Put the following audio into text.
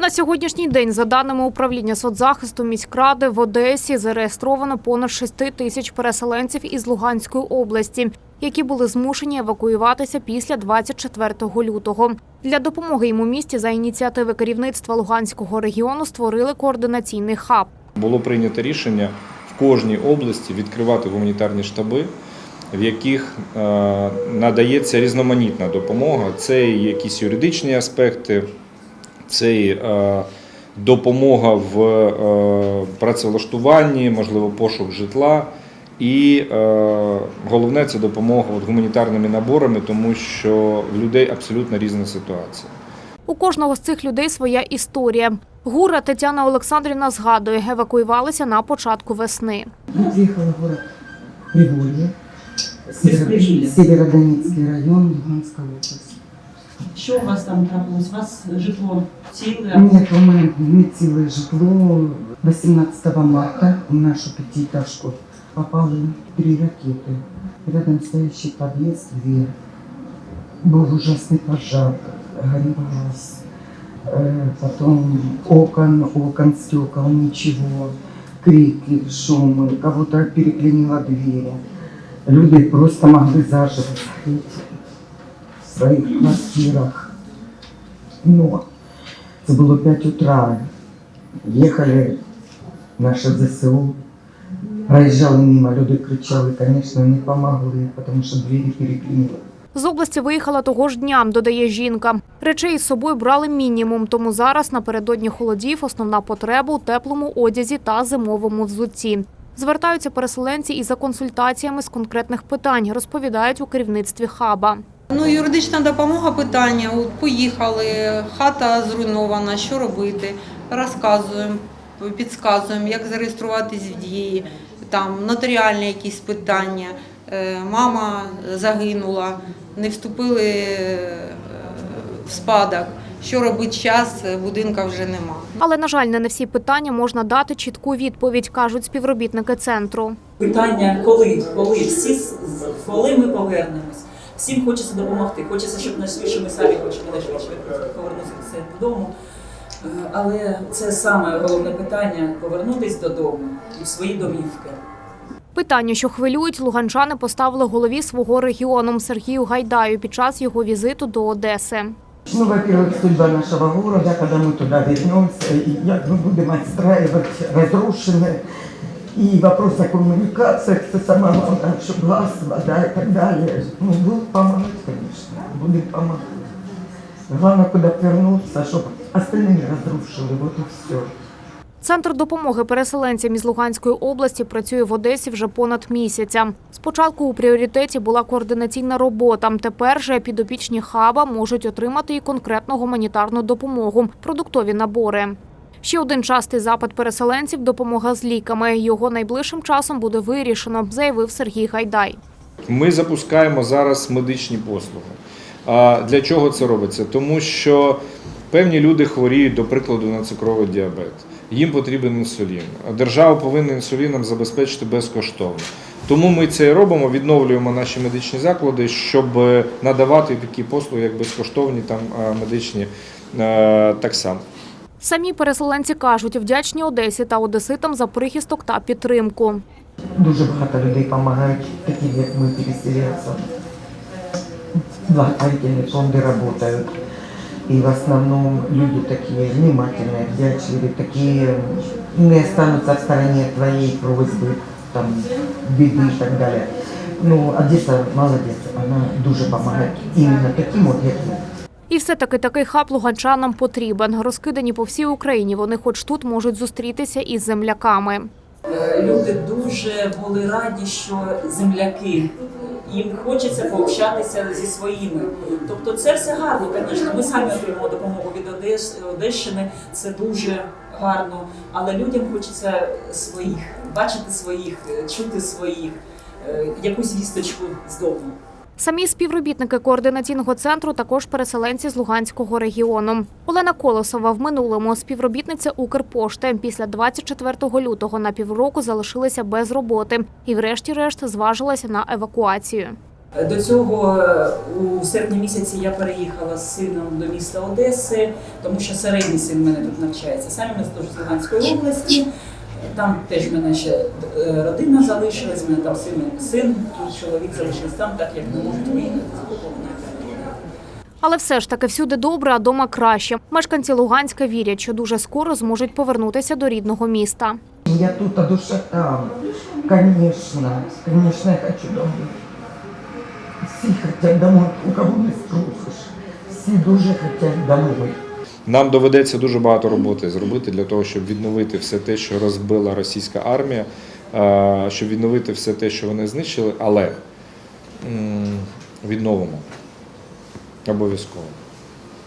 На сьогоднішній день, за даними управління соцзахисту міськради, в Одесі зареєстровано понад 6 тисяч переселенців із Луганської області, які були змушені евакуюватися після 24 лютого. Для допомоги їм у місті за ініціативи керівництва Луганського регіону створили координаційний хаб. Було прийнято рішення в кожній області відкривати гуманітарні штаби, в яких е, надається різноманітна допомога. Це якісь юридичні аспекти, це е, допомога в е, працевлаштуванні, можливо, пошук житла. І е, головне це допомога от, гуманітарними наборами, тому що в людей абсолютно різна ситуація. У кожного з цих людей своя історія. Гура Тетяна Олександрівна згадує, евакуювалися на початку весни. В город Приволье, Приволье. Район, Луганская область. Що у вас там трапилось? У вас житло ціле? Нет, у меня не целое житло. 18 марта в нашу пятиэтажку попали три ракеты. Рядом стоящий подъезд, дверь. Был ужасный пожар, горел газ. Э, Потом окон, окон, стекол, ничего. Крики, шумы, кого-то переклинило двери. Люди просто могли заживо сгореть в своих квартирах. Но це було 5 утра. Їхали наші ЗСУ. Проїжджали мимо, люди кричали, звісно, не допомогли, тому що двері переклинили. З області виїхала того ж дня, додає жінка. Речей із собою брали мінімум, тому зараз напередодні холодів основна потреба у теплому одязі та зимовому взутті. Звертаються переселенці і за консультаціями з конкретних питань, розповідають у керівництві хаба. Ну, юридична допомога питання. От поїхали, хата зруйнована, що робити? Розказуємо, підказуємо, як зареєструватись в дії, там нотаріальні якісь питання. Е, Мама загинула, не вступили е, в спадок. Що робити час, будинка вже нема. Але, на жаль, не на всі питання можна дати чітку відповідь, кажуть співробітники центру. Питання коли, коли всі коли ми повернемось Всім хочеться допомогти. Хочеться, щоб найшвидше ми самі хочемо найшвидше повернутися додому. Е, Але це саме головне питання повернутися додому і в свої домівки. Питання, що хвилюють, луганчани поставили голові свого регіону Сергію Гайдаю під час його візиту до Одеси. Ну, во-первых, судьба нашего города, когда мы туда вернемся, и як мы будем отстраивать разрушенное. И вопрос о коммуникациях, это самое главное, чтобы газ, вода и так далее. Ну, будут помогать, конечно, будем помогать. Главное, куда вернуться, чтобы остальные не разрушили, вот и все. Центр допомоги переселенцям із Луганської області працює в Одесі вже понад місяця. Спочатку у пріоритеті була координаційна робота. Тепер же підопічні хаба можуть отримати і конкретну гуманітарну допомогу продуктові набори. Ще один частий запит переселенців допомога з ліками. Його найближчим часом буде вирішено, заявив Сергій Гайдай. Ми запускаємо зараз медичні послуги. А для чого це робиться? Тому що певні люди хворіють, до прикладу, на цукровий діабет. Їм потрібен інсулін. Держава повинна інсуліном забезпечити безкоштовно. Тому ми це і робимо, відновлюємо наші медичні заклади, щоб надавати такі послуги, як безкоштовні там медичні е, так само. Самі переселенці кажуть, вдячні Одесі та одеситам за прихисток та підтримку. Дуже багато людей допомагають, такі як ми переселенцям. Благотворительные фонды работают. И в основном люди такие внимательные, вдячливые, такие не останутся в стороне твоей просьбы, там, беды и так далее. Ну, Одесса молодец, она дуже помогает именно таким вот, як і все-таки такий хаб луганчанам потрібен. Розкидані по всій Україні, вони хоч тут можуть зустрітися із земляками. Е, Люди дуже були раді, що земляки. Їм хочеться пообщатися зі своїми. Тобто це все гарно. Звісно, ми самі отримуємо допомогу від Одес, Одещини, це дуже гарно. Але людям хочеться своїх, бачити своїх, е, чути своїх, е, якусь вісточку з дому. Самі співробітники координаційного центру також переселенці з Луганського регіону. Олена Колосова в минулому співробітниця Укрпошти після 24 лютого на півроку залишилася без роботи і, врешті-решт, зважилася на евакуацію. До цього е, у серпні місяці я переїхала з сином до міста Одеси, тому що середній син в мене тут навчається. Самі ми з Луганської області. Там теж мене ще е, родина залишилась, мене там син, син, тут чоловік залишився там, так як не можуть виїхати. Але все ж таки всюди добре, а дома краще. Мешканці Луганська вірять, що дуже скоро зможуть повернутися до рідного міста. Я тут, а душа там. Конечно, конечно, я хочу домой. Все хотят домой, у кого не спросишь. Все дуже хотят домой. Нам доведеться дуже багато роботи зробити для того, щоб відновити все те, що розбила російська армія, е, щоб відновити все те, що вони знищили, але відновимо обов'язково.